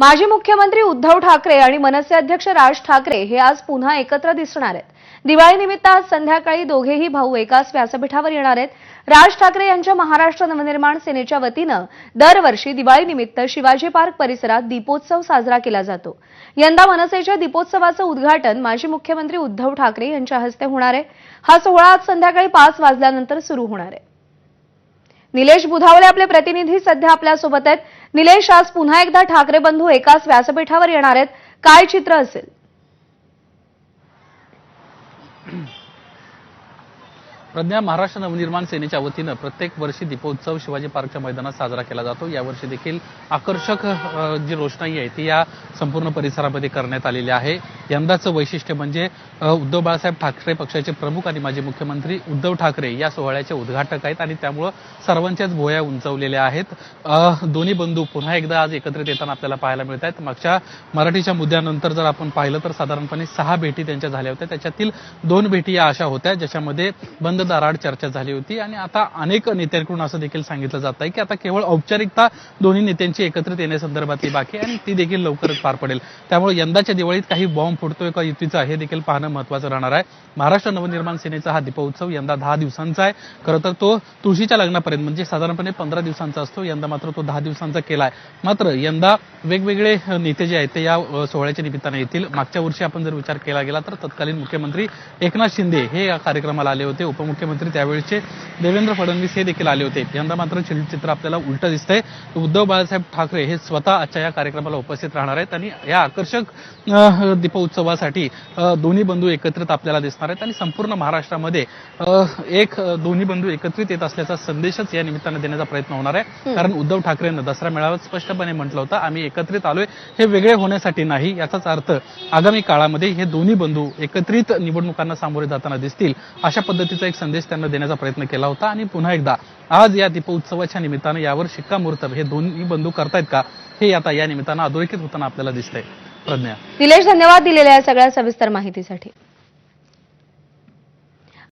माजी मुख्यमंत्री उद्धव ठाकरे आणि मनसे अध्यक्ष राज ठाकरे हे आज पुन्हा एकत्र दिसणार आहेत. दिवाळीनिमित्त आज संध्याकाळी दोघेही भाऊ एकाच व्यासपीठावर येणार आहेत. राज ठाकरे यांच्या महाराष्ट्र नवनिर्माण सेनेच्या वतीनं दरवर्षी दिवाळीनिमित्त शिवाजी पार्क परिसरात दीपोत्सव साजरा केला जातो. यंदा मनसेच्या दीपोत्सवाचं उद्घाटन माजी मुख्यमंत्री उद्धव ठाकरे यांच्या हस्ते होणार आहे. हा सोहळा आज संध्याकाळी पाच वाजल्यानंतर सुरू होणार आहे. निलेश बुधावले आपले प्रतिनिधी सध्या आपल्यासोबत आहेत. निलेश आज पुन्हा एकदा ठाकरे बंधू एकाच व्यासपीठावर येणार आहेत. काय चित्र असेल? प्रज्ञा महाराष्ट्र नवनिर्माण सेनेच्या वतीनं प्रत्येक वर्षी दीपोत्सव शिवाजी पार्कच्या मैदानात साजरा केला जातो. यावर्षी देखील आकर्षक जी रोषणाई आहे ती या संपूर्ण परिसरामध्ये करण्यात आलेली आहे. यंदाचं वैशिष्ट्य म्हणजे उद्धव बाळासाहेब ठाकरे पक्षाचे प्रमुख आणि माजी मुख्यमंत्री उद्धव ठाकरे या सोहळ्याचे उद्घाटक आहेत आणि त्यामुळं सर्वांच्याच भोया उंचवलेल्या आहेत. दोन्ही बंधू पुन्हा एकदा आज एकत्रित येताना आपल्याला पाहायला मिळत आहेत. मागच्या मराठीच्या मुद्द्यानंतर जर आपण पाहिलं तर साधारणपणे सहा भेटी त्यांच्या झाल्या होत्या. त्याच्यातील दोन भेटी या अशा होत्या ज्याच्यामध्ये बंद दाराड चर्चा झाली होती आणि आता अनेक नेत्यांकडून असं देखील सांगितलं जात आहे की आता केवळ औपचारिकता दोन्ही नेत्यांची एकत्रित येण्यासंदर्भातली बाकी आणि ती देखील लवकरच पार पडेल. त्यामुळे यंदाच्या दिवाळीत काही बॉम्ब फुटतोय का युतीचा हे देखील पाहणं महत्वाचं राहणार आहे. महाराष्ट्र नवनिर्माण सेनेचा हा दीपोत्सव यंदा दहा दिवसांचा आहे. खरं तर तो तुळशीच्या लग्नापर्यंत म्हणजे साधारणपणे पंधरा दिवसांचा असतो. यंदा मात्र तो दहा दिवसांचा केला आहे मात्र यंदा वेगवेगळे नेते जे आहेत ते या सोहळ्याच्या निमित्ताने येतील. मागच्या वर्षी आपण जर विचार केला गेला तर तत्कालीन मुख्यमंत्री एकनाथ शिंदे हे या कार्यक्रमाला आले होते. उपमुख्यमंत्री त्यावेळेचे देवेंद्र फडणवीस हे देखील आले होते. यंदा मात्र चित्र आपल्याला उलट दिसतंय. उद्धव बाळासाहेब ठाकरे हे स्वतः आजच्या या कार्यक्रमाला उपस्थित राहणार आहेत आणि या आकर्षक दीपोत्सवासाठी दोन्ही बंधू एकत्रित आपल्याला दिसणार आहेत आणि संपूर्ण महाराष्ट्रामध्ये एक दोन्ही बंधू एकत्रित येत असल्याचा संदेशच या निमित्तानं देण्याचा प्रयत्न होणार आहे. कारण उद्धव ठाकरेंना दसरा मेळाव्यात स्पष्टपणे म्हटलं होतं आम्ही एकत्रित आलोय. हे वेगळे होण्यासाठी नाही याचाच अर्थ आगामी काळामध्ये हे दोन्ही बंधू एकत्रित निवडणुकांना सामोरे जाताना दिसतील अशा पद्धतीचा एक संदेश त्यांना देण्याचा प्रयत्न केला होता आणि पुन्हा एकदा आज या दीपोत्सवाच्या निमित्तानं यावर शिक्कामोर्तब हे दोन्ही बंधू करतायत का हे आता या निमित्तानं अधोरेखित होताना आपल्याला दिसतंय. प्रज्ञा. निलेश धन्यवाद दिलेल्या सगळ्या सविस्तर माहितीसाठी.